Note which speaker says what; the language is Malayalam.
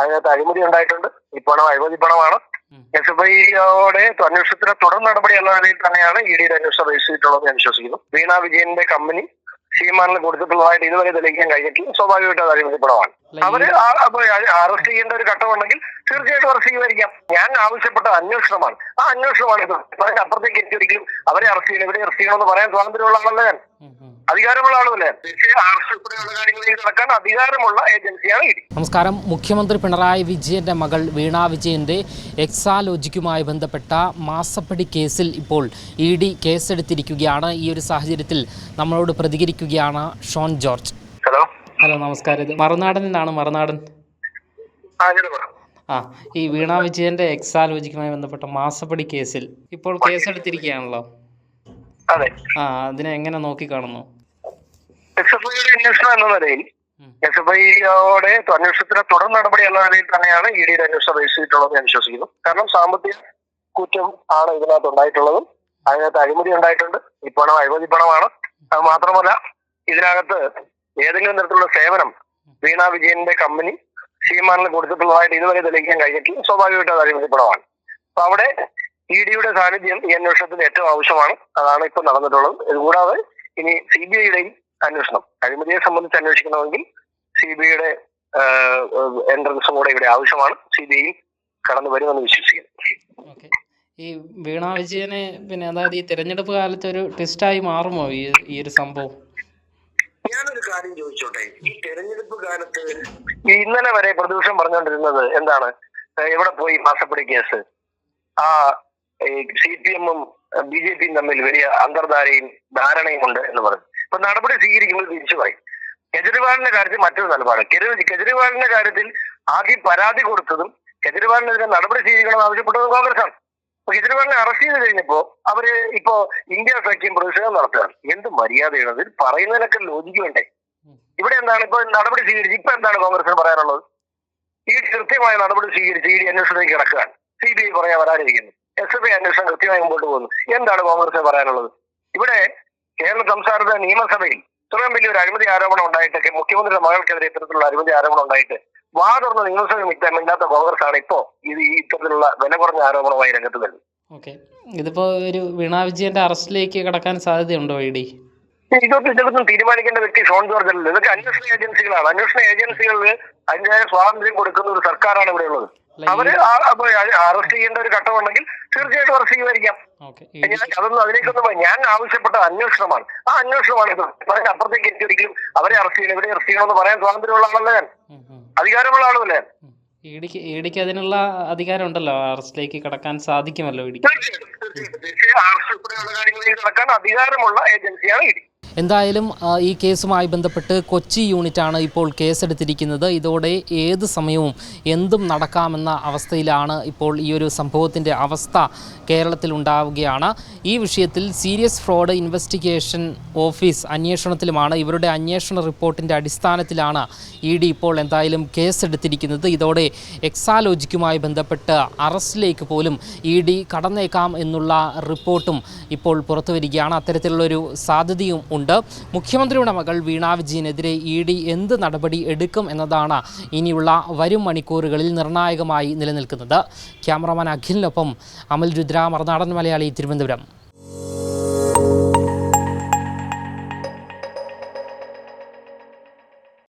Speaker 1: അതിനകത്ത് അഴിമതി ഉണ്ടായിട്ടുണ്ട്. ഈ പണം അഴിമതി പണമാണ്. എസ് എഫ് ഐയോടെ അന്വേഷണത്തിന് തുടർ നടപടി എന്ന നിലയിൽ തന്നെയാണ് ഇ ഡിയുടെ അന്വേഷണം രജിസ്റ്റർ ചെയ്തിട്ടുള്ളത് ഞാൻ വിശ്വസിക്കുന്നു. വീണ വിജയന്റെ കമ്പനി സീമാനിൽ കൊടുത്തിട്ടുള്ളതായിട്ട് ഇതുവരെ തെളിയിക്കാൻ കഴിഞ്ഞിട്ടില്ല. സ്വാഭാവികമായിട്ട് അത് അഴിമതി പണമാണ്. അവർ അറസ്റ്റ് ചെയ്യേണ്ട ഒരു ഘട്ടമുണ്ടെങ്കിൽ തീർച്ചയായിട്ടും അറസ്റ്റ് ചെയ്യുമായിരിക്കാം. ഞാൻ ആവശ്യപ്പെട്ട അന്വേഷണമാണ്. ആ അന്വേഷണമാണ് ഇത്. അതിന് അപ്പുറത്തേക്ക് എനിക്ക് ഒരിക്കലും അവരെ അറസ്റ്റ് ചെയ്യണം ഇവരെ അറസ്റ്റ് ചെയ്യണമെന്ന് പറയാൻ സ്വാതന്ത്ര്യമുള്ള ആളല്ല ഞാൻ. അധികാരമുള്ള ആളുമല്ലേ തീർച്ചയായും അറസ്റ്റ് ഉൾപ്പെടെയുള്ള കാര്യങ്ങളിലേക്ക് നടക്കാൻ അധികാരമുള്ള ഏജൻസിയാണ് ഇഡി
Speaker 2: നമസ്കാരം. മുഖ്യമന്ത്രി പിണറായി വിജയന്റെ മകൾ വീണ വിജയന്റെ എക്സാലോജിക്കുമായി ബന്ധപ്പെട്ട മാസപ്പടി കേസിൽ ഇപ്പോൾ ഇ ഡി കേസെടുത്തിരിക്കുകയാണ്. ഈ ഒരു സാഹചര്യത്തിൽ നമ്മളോട് പ്രതികരിക്കുകയാണ് ഷോൺ ജോർജ്.
Speaker 1: ഹലോ.
Speaker 2: ഹലോ നമസ്കാരം. ഇത് മറുനാടൻ എന്നാണ് മറുനാടൻ.
Speaker 1: ആ
Speaker 2: ഈ വീണ വിജയന്റെ എക്സാലോജിക്കുമായി ബന്ധപ്പെട്ട മാസപ്പടി കേസിൽ ഇപ്പോൾ കേസെടുത്തിരിക്കുകയാണല്ലോ. ആ അതിനെ എങ്ങനെ നോക്കിക്കാണുന്നു
Speaker 1: എസ് എഫ് ഐയുടെ അന്വേഷണം എന്ന നിലയിൽ. എസ് എഫ് ഐയോടെ അന്വേഷണത്തിന് തുടർ നടപടി എന്ന നിലയിൽ തന്നെയാണ് ഇ ഡിയുടെ അന്വേഷണം രജിസ്റ്റർ ഞാൻ വിശ്വസിക്കുന്നു. കാരണം സാമ്പത്തിക കുറ്റം ആണ് ഇതിനകത്ത് ഉണ്ടായിട്ടുള്ളതും. അതിനകത്ത് അഴിമതി ഉണ്ടായിട്ടുണ്ട്. ഈ പണം അഴിമതി പണമാണ്. അത് മാത്രമല്ല ഇതിനകത്ത് ഏതെങ്കിലും തരത്തിലുള്ള സേവനം വീണ വിജയന്റെ കമ്പനി സീമാനിൽ കൊടുത്തിട്ടുള്ളതായിട്ട് ഇതുവരെ തെളിയിക്കാൻ കഴിഞ്ഞിട്ടില്ല. സ്വാഭാവികമായിട്ടും അത് അഴിമതി പണമാണ്. അപ്പൊ അവിടെ ഇ ഡിയുടെ സാന്നിധ്യം ഈ അന്വേഷണത്തിന് ഏറ്റവും ആവശ്യമാണ്. അതാണ് ഇപ്പോൾ നടന്നിട്ടുള്ളത്. ഇതുകൂടാതെ ഇനി സി ബി ഐയുടെയും അന്വേഷണം അഴിമതിയെ സംബന്ധിച്ച് അന്വേഷിക്കണമെങ്കിൽ സി ബി ഐയുടെ എൻട്രൻസും കൂടെ ഇവിടെ ആവശ്യമാണ്. സി ബി ഐ കടന്നു വരുമെന്ന് വിശ്വസിക്കുന്നു.
Speaker 2: ഓക്കെ. ഈ വീണ വിജയനെ പിന്നെ അതായത് ഈ തെരഞ്ഞെടുപ്പ് കാലത്ത് ഒരു ട്വിസ്റ്റായി മാറുമോ ഈ ഈ ഒരു സംഭവം?
Speaker 1: ഞാനൊരു കാര്യം ചോദിച്ചോട്ടെ? ഈ തെരഞ്ഞെടുപ്പ് കാലത്ത് ഈ ഇന്നലെ വരെ പ്രതിപക്ഷം പറഞ്ഞുകൊണ്ടിരുന്നത് എന്താണ്? എവിടെ പോയി മാസപ്പടി കേസ്? ആ സി പി എമ്മും ബി ജെ പിയും തമ്മിൽ വലിയ അന്തർധാരയും ധാരണയും ഉണ്ട് എന്ന് പറഞ്ഞു. ഇപ്പൊ നടപടി സ്വീകരിക്കുമ്പോൾ തിരിച്ചു പറയും. കെജ്രിവാളിന്റെ കാര്യത്തിൽ മറ്റൊരു നിലപാട്. കെജ്രി- കെജ്രിവാളിന്റെ കാര്യത്തിൽ ആദ്യം പരാതി കൊടുത്തതും കെജ്രിവാളിനെതിരെ നടപടി സ്വീകരിക്കണം ആവശ്യപ്പെട്ടതും കോൺഗ്രസാണ് അപ്പൊ കെജ്രിവാളിനെ അറസ്റ്റ് ചെയ്ത് കഴിഞ്ഞപ്പോ അവർ ഇപ്പോ ഇന്ത്യ സഖ്യം പ്രതിഷേധം നടത്തുകയാണ്. എന്ത് മര്യാദയാണ് അതിൽ പറയുന്നതിനൊക്കെ ലോജിക്ക് വേണ്ടേ? ഇവിടെ എന്താണ് ഇപ്പൊ നടപടി സ്വീകരിച്ച് ഇപ്പൊ എന്താണ് കോൺഗ്രസിന് പറയാനുള്ളത്? ഈ കൃത്യമായ നടപടി സ്വീകരിച്ച് ഈ അന്വേഷണത്തിലേക്ക് കിടക്കുകയാണ്. സി ബി ഐ പറയാൻ വരാനിരിക്കുന്നു. എസ് എഫ് ഐ അന്വേഷണം കൃത്യമായി മുമ്പോട്ട് പോകുന്നു. എന്താണ് കോൺഗ്രസിന് പറയാനുള്ളത്? ഇവിടെ കേരള സംസ്ഥാനത്തെ നിയമസഭയിൽ ഇത്രയും വലിയൊരു അഴിമതി ആരോപണം ഉണ്ടായിട്ടൊക്കെ മുഖ്യമന്ത്രിയുടെ മകൾക്കെതിരെ ഇത്തരത്തിലുള്ള അഴിമതി ആരോപണം ഉണ്ടായിട്ട് വാ തുറന്ന് നിയമസഭ മിക്കാൻ മിണ്ടാത്ത കോൺഗ്രസ് ആണ് ഇപ്പോ ഇത് ഈ ഇത്തരത്തിലുള്ള വില കുറഞ്ഞ ആരോപണമായി രംഗത്ത് വരുന്നത്.
Speaker 2: ഓക്കെ. ഇതിപ്പോ ഒരു വീണ വിജയന്റെ അറസ്റ്റിലേക്ക് കടക്കാൻ സാധ്യതയുണ്ടോ ഇ ഡി?
Speaker 1: ഇതൊക്കെ ഇതൊന്നും തീരുമാനിക്കേണ്ട വ്യക്തി ഷോൺ ജോർജ് അല്ലല്ലോ ഇതൊക്കെ അന്വേഷണ ഏജൻസികളാണ്. അന്വേഷണ ഏജൻസികളിൽ അതിന്റേതായ സ്വാതന്ത്ര്യം കൊടുക്കുന്ന ഒരു സർക്കാരാണ് ഇവിടെ ഉള്ളത്. അവർ അറസ്റ്റ് ചെയ്യേണ്ട ഒരു ഘട്ടം ഉണ്ടെങ്കിൽ തീർച്ചയായിട്ടും അറസ്റ്റ് ചെയ്യുമായിരിക്കാം. അതൊന്നും അതിലേക്കൊന്നും ഞാൻ ആവശ്യപ്പെട്ട അന്വേഷണമാണ്. ആ അന്വേഷണമാണ് ഇത്. അപ്പുറത്തേക്ക് എനിക്ക് ഒരിക്കലും അവരെ അറസ്റ്റ് ചെയ്യണം ഇവരെ അറസ്റ്റ് ചെയ്യണമെന്ന് പറയാൻ സ്വാതന്ത്ര്യമുള്ള ആളല്ല ഞാൻ? അധികാരമുള്ള ആളുമല്ലേ
Speaker 2: ഇടിക്ക് ഇ അതിനുള്ള അധികാരം ഉണ്ടല്ലോ അറസ്റ്റിലേക്ക് കടക്കാൻ സാധിക്കുമല്ലോ ഇ ഡിക്ക്
Speaker 1: തീർച്ചയായിട്ടും തീർച്ചയായിട്ടും. തീർച്ചയായും അറസ്റ്റ് ഉൾപ്പെടെയുള്ള കാര്യങ്ങളിലേക്ക് കടക്കാൻ അധികാരമുള്ള ഏജൻസിയാണ് ഇ ഡി
Speaker 2: എന്തായാലും ഈ കേസുമായി ബന്ധപ്പെട്ട് കൊച്ചി യൂണിറ്റാണ് ഇപ്പോൾ കേസെടുത്തിരിക്കുന്നത്. ഇതോടെ ഏത് സമയവും എന്തും നടക്കാമെന്ന അവസ്ഥയിലാണ് ഇപ്പോൾ ഈ ഒരു സംഭവത്തിന്റെ അവസ്ഥ കേരളത്തിൽ ഉണ്ടാവുകയാണ്. ഈ വിഷയത്തിൽ സീരിയസ് ഫ്രോഡ് ഇൻവെസ്റ്റിഗേഷൻ ഓഫീസ് അന്വേഷണത്തിലുമാണ്. ഇവരുടെ അന്വേഷണ റിപ്പോർട്ടിന്റെ അടിസ്ഥാനത്തിലാണ് ഇ ഡി ഇപ്പോൾ എന്തായാലും കേസെടുത്തിരിക്കുന്നത്. ഇതോടെ എക്സാലോജിക്കുമായി ബന്ധപ്പെട്ട് അറസ്റ്റിലേക്ക് പോലും ഇ ഡി കടന്നേക്കാം എന്നുള്ള റിപ്പോർട്ടും ഇപ്പോൾ പുറത്തു വരികയാണ് അത്തരത്തിലുള്ളൊരു സാധ്യതയും ഉണ്ട്. മുഖ്യമന്ത്രിയുടെ മകൾ വീണ വിജയനെതിരെ ഇ ഡി എന്ത് നടപടി എടുക്കും എന്നതാണ് ഇനിയുള്ള വരും മണിക്കൂറുകളിൽ നിർണായകമായി നിലനിൽക്കുന്നത്. ക്യാമറമാൻ അഖിലിനൊപ്പം അമൽ രുദ്ര മറുനാടൻ മലയാളി തിരുവനന്തപുരം.